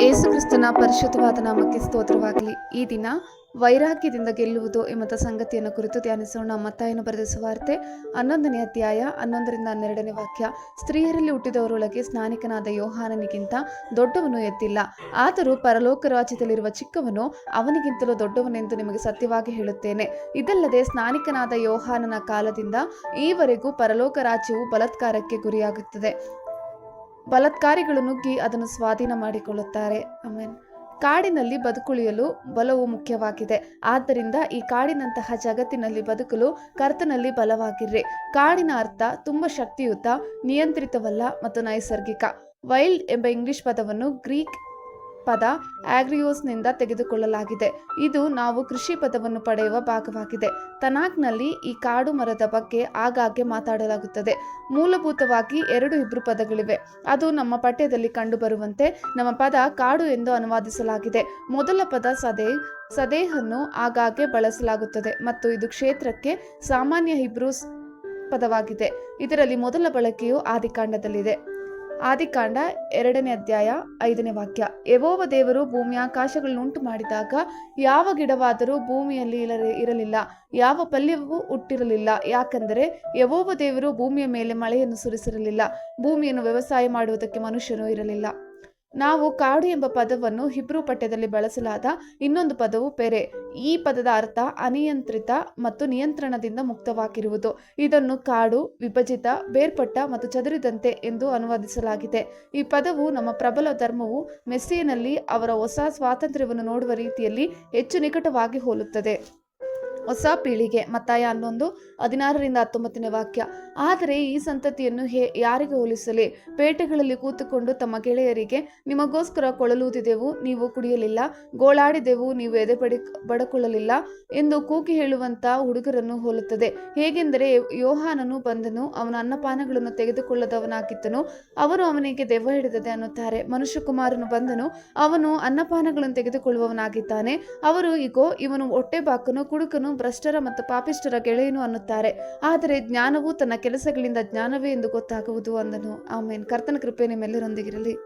ಏಸುಕ್ರಿಸ್ತನ ಪರಿಶುದ್ಧವಾದ ನಾಮಕ್ಕೆ ಸ್ತೋತ್ರವಾಗಲಿ. ಈ ದಿನ ವೈರಾಗ್ಯದಿಂದ ಗೆಲ್ಲುವುದು ಎಂಬ ಸಂಗತಿಯನ್ನು ಕುರಿತು ಧ್ಯಾನಿಸೋಣ. ಮತ್ತಾಯನ ಬರೆದ ಸುವಾರ್ತೆ ಹನ್ನೊಂದನೇ ಅಧ್ಯಾಯ ಹನ್ನೊಂದರಿಂದ ಹನ್ನೆರಡನೇ ವಾಕ್ಯ. ಸ್ತ್ರೀಯರಲ್ಲಿ ಹುಟ್ಟಿದವರೊಳಗೆ ಸ್ನಾನಿಕನಾದ ಯೋಹಾನನಿಗಿಂತ ದೊಡ್ಡವನು ಎತ್ತಿಲ್ಲ. ಆದರೂ ಪರಲೋಕ ರಾಜ್ಯದಲ್ಲಿರುವ ಚಿಕ್ಕವನು ಅವನಿಗಿಂತಲೂ ದೊಡ್ಡವನೆಂದು ನಿಮಗೆ ಸತ್ಯವಾಗಿ ಹೇಳುತ್ತೇನೆ. ಇದಲ್ಲದೆ ಸ್ನಾನಿಕನಾದ ಯೋಹಾನನ ಕಾಲದಿಂದ ಈವರೆಗೂ ಪರಲೋಕ ರಾಜ್ಯವು ಬಲತ್ಕಾರಕ್ಕೆ ಗುರಿಯಾಗುತ್ತದೆ. ಬಲಾತ್ಕಾರಿಗಳು ನುಗ್ಗಿ ಅದನ್ನು ಸ್ವಾಧೀನ ಮಾಡಿಕೊಳ್ಳುತ್ತಾರೆ. ಆಮೇನ್. ಕಾಡಿನಲ್ಲಿ ಬದುಕುಳಿಯಲು ಬಲವು ಮುಖ್ಯವಾಗಿದೆ. ಆದ್ದರಿಂದ ಈ ಕಾಡಿನಂತಹ ಜಗತ್ತಿನಲ್ಲಿ ಬದುಕಲು ಕರ್ತನಲ್ಲಿ ಬಲವಾಗಿರ್ರಿ. ಕಾಡಿನ ಅರ್ಥ ತುಂಬ ಶಕ್ತಿಯುತ, ನಿಯಂತ್ರಿತವಲ್ಲ ಮತ್ತು ನೈಸರ್ಗಿಕ. ವೈಲ್ಡ್ ಎಂಬ ಇಂಗ್ಲಿಷ್ ಪದವನ್ನು ಗ್ರೀಕ್ ಪದ ಆಗ್ರಿಯೋಸ್ನಿಂದ ತೆಗೆದುಕೊಳ್ಳಲಾಗಿದೆ. ಇದು ನಾವು ಕೃಷಿ ಪದವನ್ನು ಪಡೆಯುವ ಭಾಗವಾಗಿದೆ. ತನಾಕ್ನಲ್ಲಿ ಈ ಕಾಡು ಮರದ ಬಗ್ಗೆ ಆಗಾಗ್ಗೆ ಮಾತಾಡಲಾಗುತ್ತದೆ. ಮೂಲಭೂತವಾಗಿ ಎರಡು ಇಬ್ರು ಪದಗಳಿವೆ. ಅದು ನಮ್ಮ ಪಠ್ಯದಲ್ಲಿ ಕಂಡುಬರುವಂತೆ ನಮ್ಮ ಪದ ಕಾಡು ಎಂದು ಅನುವಾದಿಸಲಾಗಿದೆ. ಮೊದಲ ಪದ ಸದೇ, ಸದೇಹನ್ನು ಆಗಾಗ್ಗೆ ಬಳಸಲಾಗುತ್ತದೆ ಮತ್ತು ಇದು ಕ್ಷೇತ್ರಕ್ಕೆ ಸಾಮಾನ್ಯ ಹಿಬ್ರೂಸ್ ಪದವಾಗಿದೆ. ಇದರಲ್ಲಿ ಮೊದಲ ಬಳಕೆಯು ಆದಿಕಾಂಡದಲ್ಲಿದೆ. ಆದಿಕಾಂಡ ಎರಡನೇ ಅಧ್ಯಾಯ ಐದನೇ ವಾಕ್ಯ. ಯವೋವ ದೇವರು ಭೂಮಿ ಆಕಾಶಗಳನ್ನುಂಟು ಮಾಡಿದಾಗ ಯಾವ ಗಿಡವಾದರೂ ಭೂಮಿಯಲ್ಲಿ ಇರಲಿ, ಇರಲಿಲ್ಲ, ಯಾವ ಪಲ್ಯವೂ ಹುಟ್ಟಿರಲಿಲ್ಲ. ಯಾಕಂದರೆ ಯವೋವ ದೇವರು ಭೂಮಿಯ ಮೇಲೆ ಮಳೆಯನ್ನು ಸುರಿಸಿರಲಿಲ್ಲ. ಭೂಮಿಯನ್ನು ವ್ಯವಸಾಯ ಮಾಡುವುದಕ್ಕೆ ಮನುಷ್ಯನೂ ಇರಲಿಲ್ಲ. ನಾವು ಕಾಡು ಎಂಬ ಪದವನ್ನು ಹಿಬ್ರೂ ಪಠ್ಯದಲ್ಲಿ ಬಳಸಲಾದ ಇನ್ನೊಂದು ಪದವು ಪೆರೆ. ಈ ಪದದ ಅರ್ಥ ಅನಿಯಂತ್ರಿತ ಮತ್ತು ನಿಯಂತ್ರಣದಿಂದ ಮುಕ್ತವಾಗಿರುವುದು. ಇದನ್ನು ಕಾಡು, ವಿಭಜಿತ, ಬೇರ್ಪಟ್ಟ ಮತ್ತು ಚದುರಿದಂತೆ ಎಂದು ಅನುವಾದಿಸಲಾಗಿದೆ. ಈ ಪದವು ನಮ್ಮ ಪ್ರಬಲ ಧರ್ಮವು ಮೆಸ್ಸಿಯನಲ್ಲಿ ಅವರ ಹೊಸ ಸ್ವಾತಂತ್ರ್ಯವನ್ನು ನೋಡುವ ರೀತಿಯಲ್ಲಿ ಹೆಚ್ಚು ನಿಕಟವಾಗಿ ಹೋಲುತ್ತದೆ. ಹೊಸ ಪೀಳಿಗೆ ಮತ್ತಾಯ ಹನ್ನೊಂದು ಹದಿನಾರರಿಂದ ಹತ್ತೊಂಬತ್ತನೇ ವಾಕ್ಯ. ಆದರೆ ಈ ಸಂತತಿಯನ್ನು ಹೇ, ಯಾರಿಗೆ ಹೋಲಿಸಲಿ? ಪೇಟೆಗಳಲ್ಲಿ ಕೂತುಕೊಂಡು ತಮ್ಮ ಗೆಳೆಯರಿಗೆ ನಿಮಗೋಸ್ಕರ ಕೊಳಲೂದಿದೆವು, ನೀವು ಕುಡಿಯಲಿಲ್ಲ, ಗೋಳಾಡಿದೆವು, ನೀವು ಎದೆ ಪಡಿ ಬಡಕೊಳ್ಳಲಿಲ್ಲ ಎಂದು ಕೂಗಿ ಹೇಳುವಂತ ಹುಡುಗರನ್ನು ಹೋಲುತ್ತದೆ. ಹೇಗೆಂದರೆ ಯೋಹಾನನು ಬಂದನು, ಅವನ ಅನ್ನಪಾನಗಳನ್ನು ತೆಗೆದುಕೊಳ್ಳದವನಾಗಿದ್ದನು, ಅವರು ಅವನಿಗೆ ದೆವ್ವ ಹಿಡಿದದೆ ಅನ್ನುತ್ತಾರೆ. ಮನುಷ್ಯಕುಮಾರನು ಬಂದನು, ಅವನು ಅನ್ನಪಾನಗಳನ್ನು ತೆಗೆದುಕೊಳ್ಳುವವನಾಗಿದ್ದಾನೆ, ಅವರು ಇಗೋ, ಇವನು ಹೊಟ್ಟೆ ಬಾಕನು ಕುಡುಕನು ಭ್ರಷ್ಟರ ಮತ್ತು ಪಾಪಿಷ್ಟರ ಗೆಳೆಯನು ಅನ್ನುತ್ತಾರೆ. ಆದರೆ ಜ್ಞಾನವು ತನ್ನ ಕೆಲಸಗಳಿಂದ ಜ್ಞಾನವೇ ಎಂದು ಗೊತ್ತಾಗುವುದು ಅಂದನು. ಆಮೇನ್. ಕರ್ತನ ಕೃಪೆ ನಿಮ್ಮೆಲ್ಲರೊಂದಿಗಿರಲಿ.